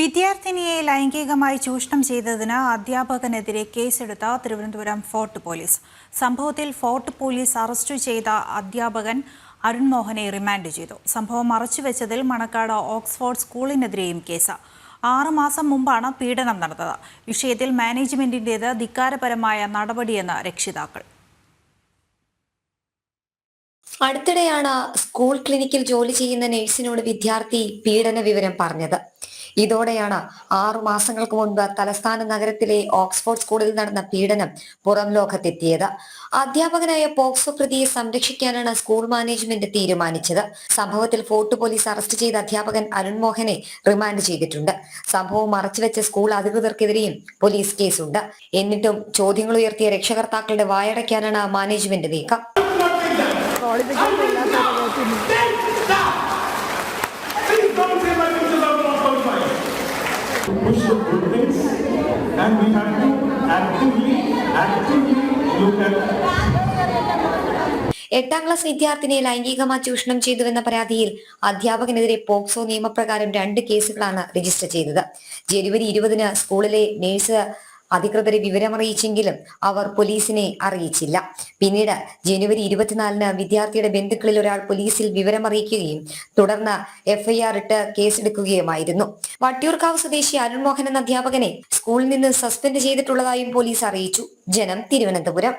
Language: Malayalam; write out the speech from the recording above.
വിദ്യാർത്ഥിനിയെ ലൈംഗികമായി ചൂഷണം ചെയ്തതിന് അധ്യാപകനെതിരെ കേസെടുത്ത തിരുവനന്തപുരം ഫോർട്ട് പോലീസ്. സംഭവത്തിൽ ഫോർട്ട് പോലീസ് അറസ്റ്റ് ചെയ്ത അധ്യാപകൻ അരുൺ മോഹനെ റിമാൻഡ് ചെയ്തു. സംഭവം മറച്ചുവെച്ചതിൽ മണക്കാട് ഓക്സ്ഫോർഡ് സ്കൂളിനെതിരെയും കേസ്. ആറുമാസം മുമ്പാണ് പീഡനം നടന്നത്. വിഷയത്തിൽ മാനേജ്മെന്റിന്റേത് ധിക്കാരപരമായ നടപടിയെന്ന് രക്ഷിതാക്കൾ. അടുത്തിടെയാണ് സ്കൂൾ ക്ലിനിക്കിൽ ജോലി ചെയ്യുന്ന നഴ്സിനോട് വിദ്യാർത്ഥി പീഡന വിവരം പറഞ്ഞത്. ഇതോടെയാണ് ആറു മാസങ്ങൾക്ക് മുൻപ് തലസ്ഥാന നഗരത്തിലെ ഓക്സ്ഫോർഡ് സ്കൂളിൽ നടന്ന പീഡനം പുറം ലോകത്തെത്തിയത്. അധ്യാപകനായ പോക്സോ പ്രതിയെ സംരക്ഷിക്കാനാണ് സ്കൂൾ മാനേജ്മെന്റ് തീരുമാനിച്ചത്. സംഭവത്തിൽ ഫോർട്ട് പോലീസ് അറസ്റ്റ് ചെയ്ത അധ്യാപകൻ അരുൺ മോഹനെ റിമാൻഡ് ചെയ്തിട്ടുണ്ട്. സംഭവം മറച്ചുവെച്ച സ്കൂൾ അധികൃതർക്കെതിരെയും പോലീസ് കേസുണ്ട്. എന്നിട്ടും ചോദ്യങ്ങൾ ഉയർത്തിയ രക്ഷകർത്താക്കളുടെ വായടയ്ക്കാനാണ് മാനേജ്മെന്റ് നീക്കം. Push good things and we have to actively, actively look at എട്ടാം ക്ലാസ് വിദ്യാർത്ഥിനിയെ ലൈംഗികമായി ചൂഷണം ചെയ്തുവെന്ന പരാതിയിൽ അധ്യാപകനെതിരെ പോക്സോ നിയമപ്രകാരം രണ്ട് കേസുകളാണ് രജിസ്റ്റർ ചെയ്തത്. ജനുവരി ഇരുപതിന് സ്കൂളിലെ നേഴ്സ് അധികൃതരെ വിവരമറിയിച്ചെങ്കിലും അവർ പോലീസിനെ അറിയിച്ചില്ല. പിന്നീട് ജനുവരി ഇരുപത്തിനാലിന് വിദ്യാർത്ഥിയുടെ ബന്ധുക്കളിൽ ഒരാൾ പോലീസിൽ വിവരമറിയിക്കുകയും തുടർന്ന് എഫ്ഐആർ ഇട്ട് കേസെടുക്കുകയുമായിരുന്നു. വട്ടിയൂർക്കാവ് സ്വദേശി അരുൺമോഹൻ എന്ന അധ്യാപകനെ സ്കൂളിൽ നിന്ന് സസ്പെൻഡ് ചെയ്തിട്ടുള്ളതായും പോലീസ് അറിയിച്ചു. ജനം തിരുവനന്തപുരം.